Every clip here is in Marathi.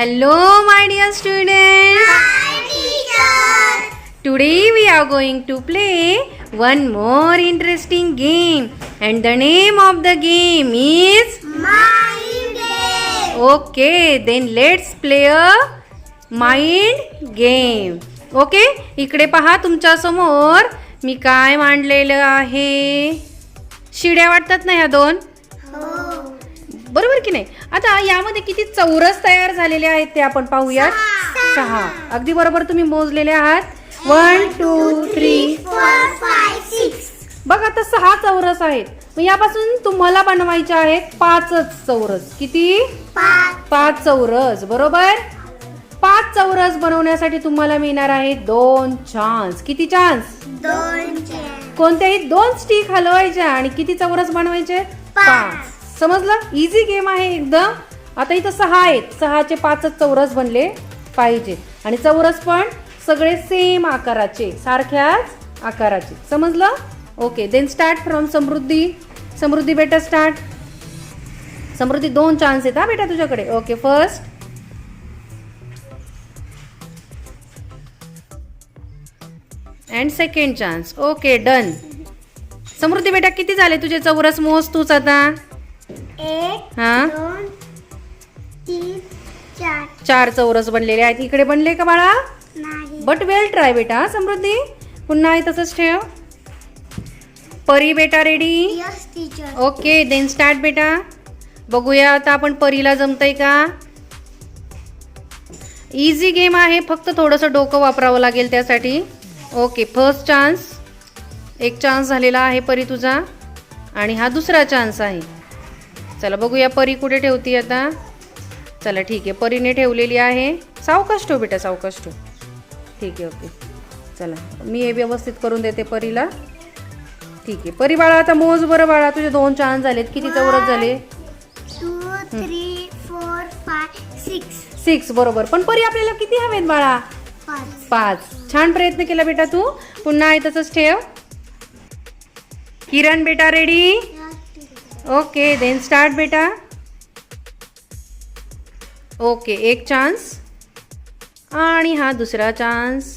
Hello my dear student today we are going to play one more interesting game and the name of the game is okay then let's play a mind game okay इकडे पहा तुमच्यासमोर. मी काय मांडलेलं आहे? शिड्या वाटतात ना ह्या दोन? बरोबर की नाही? आता यामध्ये किती चौरस तयार झालेले आहेत ते आपण पाहूयात. सहा. अगदी बरोबर तुम्ही मोजलेले आहात. वन टू थ्री बघ आता सहा चौरस आहेत. मग यापासून तुम्हाला बनवायचे आहेत पाचच चौरस. किती? पाच. चौरस. बरोबर? पाच चौरस बनवण्यासाठी तुम्हाला मिळणार आहे दोन चान्स किती चान्स कोणत्याही दोन स्टिक हलवायच्या आणि किती चौरस बनवायचे? पाच. समजलं? इझी गेम आहे एकदम. आता इथं सहा आहेत. सहाचे पाचच चौरस बनले पाहिजे. आणि चौरस पण सगळे सेम आकाराचे. सारख्याच आकाराचे. समजलं? Okay then start from Samruddhi. Samruddhi बेटा स्टार्ट समृद्धी दोन चान्स आहेत हा बेटा तुझ्याकडे. Okay first and second chance okay done Samruddhi बेटा किती झाले तुझे चौरस? मोज तूच आता. एक हा? दोन तीन चार. चार चौरस बनलेले आहेत. इकडे बनले का बाळा? नाही. बट वेल ट्राय बेटा हा, समृद्धी. पुन्हा आहे तसंच ठेव. परी बेटा ready yes teacher okay then start बेटा. बघूया आता आपण परीला जमतंय का? इझी गेम आहे. फक्त थोडंसं डोकं वापरावं लागेल त्यासाठी. ओके फर्स्ट चान्स एक चान्स झालेला आहे परी तुझा. आणि हा दुसरा चान्स आहे. चला बघूया परी कुठे ठेवती आता? चला ठीक आहे परीने ठेवलेली आहे. सावकाश ठेव बेटा सावकाश ठेव. ठीक आहे ओके. चला मी हे व्यवस्थित करून देते परीला. ठीक आहे. परी बाळा आता मोज बरं बाळा तुझे दोन चान्स झालेत. किती चौरस झाले? फाय सिक्स सिक्स बरोबर. पण परी आपल्याला किती हवेत बाळा? पाच. छान प्रयत्न केला बेटा तू. पुन्हा आहे तसंच ठेव. किरण बेटा रेडी ओके देन स्टार्ट बेटा ओके एक चान्स आणि हा दुसरा चान्स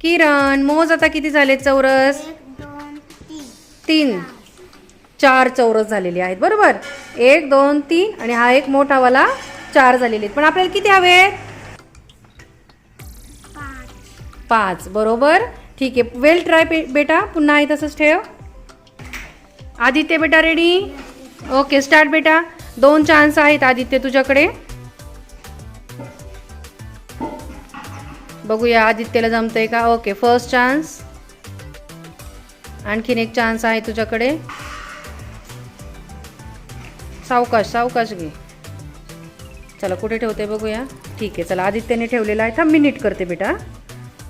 किरण मोज आता किती झाले चौरस? तीन. चार चौरस झालेले आहेत बरोबर? एक दोन तीन. आणि हा एक मोठावाला चार झालेले आहेत. पण आपल्याला किती हवे पाच. पाच बरोबर? ठीक आहे. वेल ट्राय बेटा पुन्हा आहे तसंच ठेव. आदित्य बेटा रेडी ओके स्टार्ट बेटा. दोन चान्स आहेत आदित्य तुझ्याकडे. बघूया आदित्यला जमतंय का? ओके फर्स्ट चान्स आणखीन एक चान्स आहे तुझ्याकडे. सावकाश सावकाश घे. चला कुठे ठेवते बघूया. ठीक आहे चला आदित्यने ठेवलेला आहे. थांब मी नीट करते बेटा.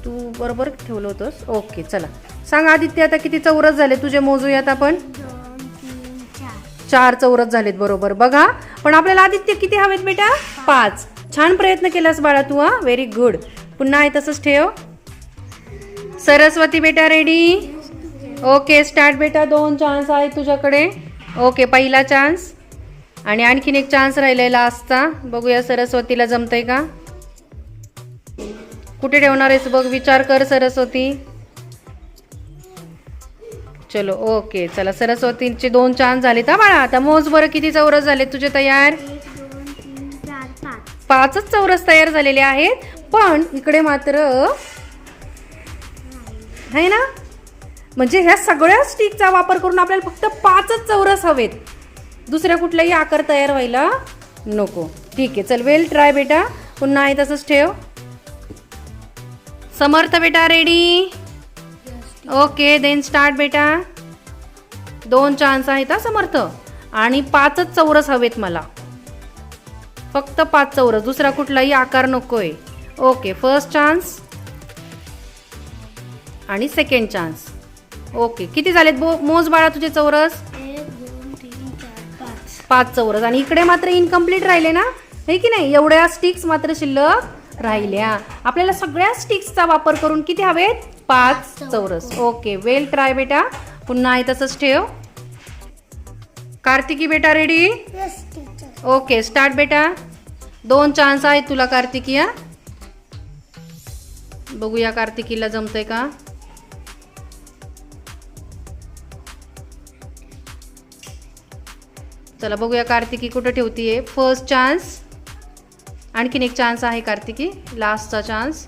तू बरोबर ठेवलं होतंस. ओके चला. सांग आदित्य आता किती चौरस झाले? तुझे मोजूयात आपण. चार चौरस झालेत बरोबर. बघा पण आपल्याला आदित्य किती हवेत बेटा? पाच. छान प्रयत्न केलास बाळा तू हा. व्हेरी गुड पुन्हा आहे तसंच ठेव. सरस्वती बेटा रेडी ओके स्टार्ट बेटा. दोन चान्स आहेत तुझ्याकडे. ओके पहिला चान्स आणि आणखीन एक चान्स राहिलेला असता बघूया सरस्वतीला जमतंय का? कुठे ठेवणार आहेस बघ विचार कर सरस्वती. चलो ओके चला. सरस्वतीचे दोन चांद झालेत हा बाळा. आता मोज बरं किती चौरस झाले तुझे तयार? पाचच चौरस तयार झालेले आहेत पण इकडे मात्र आहे ना? म्हणजे ह्या सगळ्या स्टिकचा वापर करून आपल्याला फक्त पाचच चौरस हवेत. दुसऱ्या कुठलाही आकार तयार व्हायला नको. ठीक आहे चल वेल ट्राय बेटा. पुन्हा आहे तसंच ठेव. समर्थ बेटा रेडी ओके देन स्टार्ट बेटा. दोन चान्स आहेत हा समर्थ. आणि पाचच चौरस हवेत मला. फक्त पाच चौरस दुसरा कुठलाही आकार नकोय. ओके फर्स्ट चान्स आणि सेकंड चान्स ओके किती झालेत बो मोज बाळा तुझे चौरस? पाच पाच चौरस. आणि इकडे मात्र इनकम्प्लीट राहिले ना? हे की नाही? एवढ्या स्टिक्स मात्र शिल्लक राहिल्या. आपल्याला सगळ्या स्टिक्सचा वापर करून किती हवेत? पाच चौरस. ओके वेल ट्राय बेटा. पुन्हा आहे तसंच ठेव. कार्तिकी बेटा रेडी ओके स्टार्ट बेटा. दोन चान्स आहेत तुला कार्तिकी हा. बघूया कार्तिकीला जमतंय का? चला बघूया कार्तिकी कुठं ठेवतीये. फर्स्ट चान्स आणखीन एक चान्स आहे कार्तिकी. लास्टचा चान्स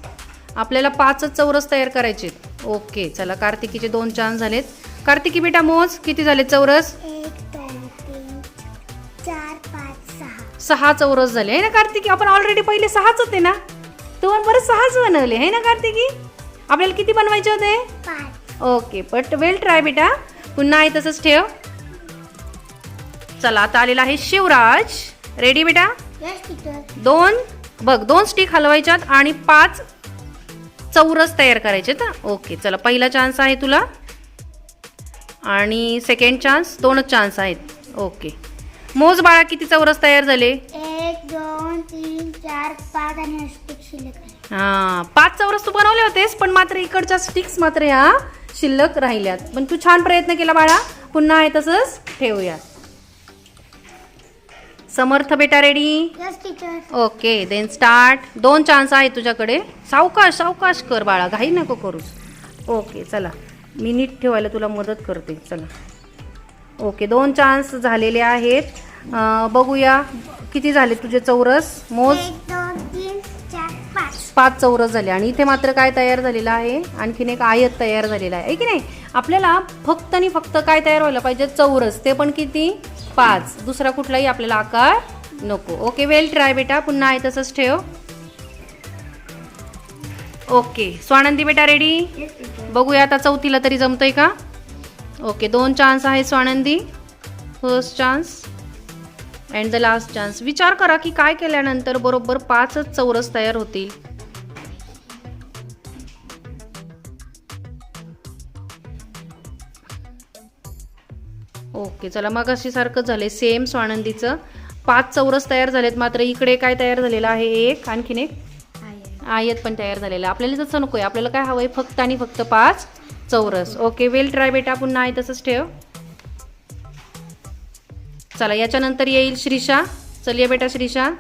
आपल्याला पाचच चौरस तयार करायचे ओके चला कार्तिकीचे दोन चान्स झालेत. कार्तिकी बेटा मोज किती झाले चौरस? दोन सहा. चौरस झाले. आहे ना कार्तिकी? आपण ऑलरेडी पहिले सहाच होते ना? तू बरं सहाच बनवले. आहे ना कार्तिकी? आपल्याला किती बनवायचे होते? ओके बट वेल ट्राय बेटा. पुन्हा आहे तसंच ठेव. चला आता आलेला आहे शिवराज. रेडी बेटा? दोन बघ दोन स्टिक हलवायच्यात आणि पाच चौरस तयार करायचे ना ओके चला पहिला चान्स आहे तुला. आणि सेकंड चान्स दोनच चान्स आहेत. ओके. मोज बाळा किती चौरस तयार झाले? एक दोन तीन चार पाच आणि शिल्लक हा पाच चौरस तू बनवले होतेस पण मात्र इकडच्या स्टिक्स मात्र ह्या शिल्लक राहिल्यात. पण तू छान प्रयत्न केला बाळा. पुन्हा आहे तसंच ठेवूया समर्थ बेटा ready yes teacher okay then start दोन चान्स आहेत तुझ्याकडे. सावकाश सावकाश कर बाळा घाई नको करूस. ओके चला. मी नीट ठेवायला तुला मदत करते. चला. ओके दोन चान्स झालेले आहेत. बघूया किती झाले तुझे चौरस? मोज? पाच. पाच चौरस झाले. आणि इथे मात्र काय तयार झालेलं आहे? आणखीन एक आयत तयार झालेला आहे. की नाही? आपल्याला फक्त आणि फक्त काय तयार व्हायला पाहिजे? चौरस. ते पण किती? पाच. दुसरा कुठलाही आपल्याला आकार नको. ओके वेल ट्राय बेटा. पुन्हा आहे तसंच ठेव. ओके स्वानंदी बेटा रेडी बघूया आता चौथीला तरी जमतंय का? ओके दोन चान्स आहे Swanandi. First chance and the last chance विचार करा की काय केल्यानंतर बरोबर पाचच चौरस तयार होतील. ओके चला मग अशी सारखं झालंय. सेम स्वानंदीचं. पाच चौरस तयार झालेत मात्र इकडे काय तयार झालेलं आहे? एक आणखीन एक? आयत पण तयार झालेलं. आहे आपल्याला तसं नको आहे. आपल्याला काय हवं आहे फक्त आणि फक्त पाच चौरस. ओके वेल ट्राय बेटा पुन्हा आहे तसंच ठेव. चला याच्यानंतर येईल श्रीषा. चल ये बेटा श्रीषा.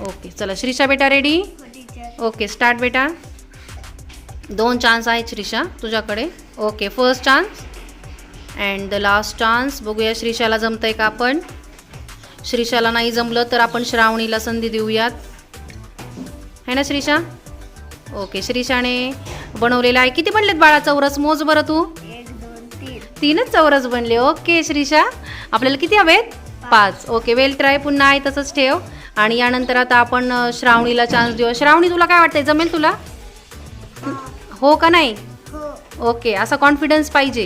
ओके चला श्रीषा बेटा रेडी टीचर ओके स्टार्ट बेटा. दोन चान्स आहेत श्रीषा तुझ्याकडे. Okay first chance and the last chance बघूया श्रीषाला जमतंय का आपण. श्रीषाला नाही जमलं तर आपण श्रावणीला संधी देऊयात. है ना श्रीषा ओके श्रीषाने बनवलेलं आहे. किती बनलेत बाळा चौरस? मोज बरं तू. तीनच चौरस बनले. ओके श्रीषा आपल्याला किती हवेत? पाच. ओके वेल ट्राय पुन्हा आहे तसंच ठेव. आणि यानंतर आता आपण श्रावणीला चान्स देऊ. श्रावणी तुला काय वाटतंय? जमेल तुला? हो का नाही? हो ओके असा कॉन्फिडन्स पाहिजे.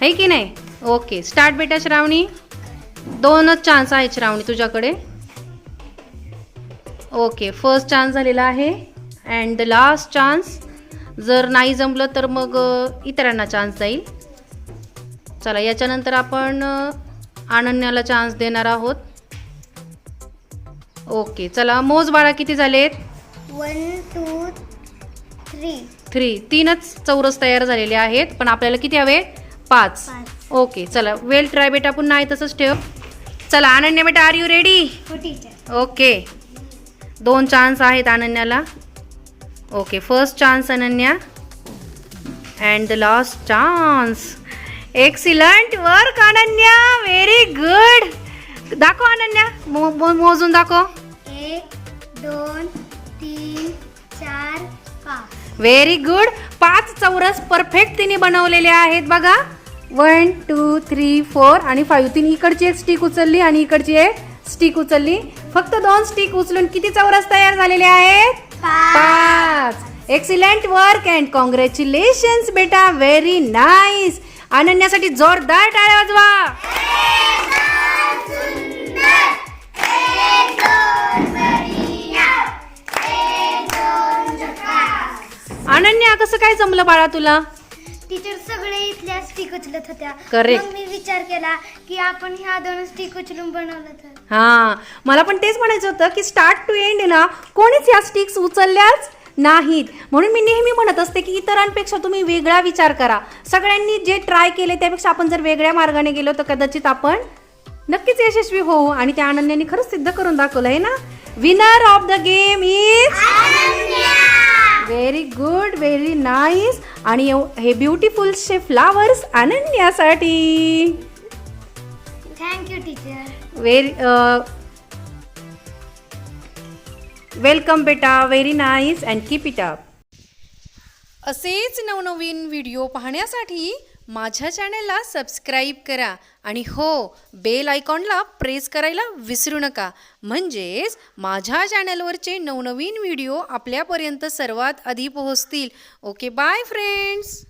है की नाही? ओके स्टार्ट बेटा श्रावणी. दोनच चान्स आहेत श्रावणी तुझ्याकडे. ओके फर्स्ट चान्स झालेला आहे. अँड द लास्ट चान्स जर नाही जमलं तर मग इतरांना चान्स जाईल. चला याच्यानंतर आपण अनन्याला चान्स देणार आहोत. ओके चला मोज बाळा किती झालेत? One two three three. तीनच चौरस तयार झालेले आहेत पण आपल्याला किती हवे? पाच. ओके चला. वेल ट्राय बेटा पुन्हा आहे तसंच ठेव. चला अनन्या बेटा आर यू रेडी ओके. दोन चान्स आहेत अनन्याला. Okay first chance Ananya. And the last chance excellent work Ananya. Very good दाखव अनन्या. मो मो- मोजून दाखव. एक दोन व्हेरी गुड पाच चौरस परफेक्ट तिने बनवलेले आहेत बघा. वन टू थ्री फोर आणि फाईव्ह तिने इकडची एक स्टिक उचलली आणि इकडची एक स्टिक उचलली. फक्त दोन स्टिक उचलून किती चौरस तयार झालेले आहेत? पाच. एक्सिलेंट वर्क अँड कॉंग्रॅच्युलेशन्स बेटा. व्हेरी नाईस अनन्यासाठी जोरदार टाळ्या वाजवा. अनन्या कसं काय जमलं बाळा तुला? टीचर सगळे इथल्या स्टिक उचलत होत्या. Correct. मग मी विचार केला की आपण ह्या दोन स्टिक उचलून बनवलं तर. हा. मला पण तेच म्हणायचं होतं की स्टार्ट टू एंड ना कोणीच ह्या स्टिक्स उचलल्याच नाहीत. म्हणून मी नेहमी म्हणत असते की इतरांपेक्षा तुम्ही वेगळा विचार करा. सगळ्यांनी जे ट्राय केले त्यापेक्षा आपण जर वेगळ्या मार्गाने गेलो तर कदाचित आपण नक्कीच यशस्वी होऊ. आणि त्या अनन्याने खरंच सिद्ध करून दाखवलं आहे ना? Winner of the game is very good very nice आणि हे ब्युटिफुल शे flowers अनन्यासाठी. Thank you teacher very welcome बेटा very nice and keep it up असेच नवनवीन व्हिडिओ पाहण्यासाठी माझ्या चॅनलला सबस्क्राईब करा आणि हो बेल आयकॉनला प्रेस करायला विसरू नका. म्हणजेच माझ्या चॅनलवरचे नवनवीन व्हिडिओ आपल्यापर्यंत सर्वात आधी पोहोचतील. Okay bye friends!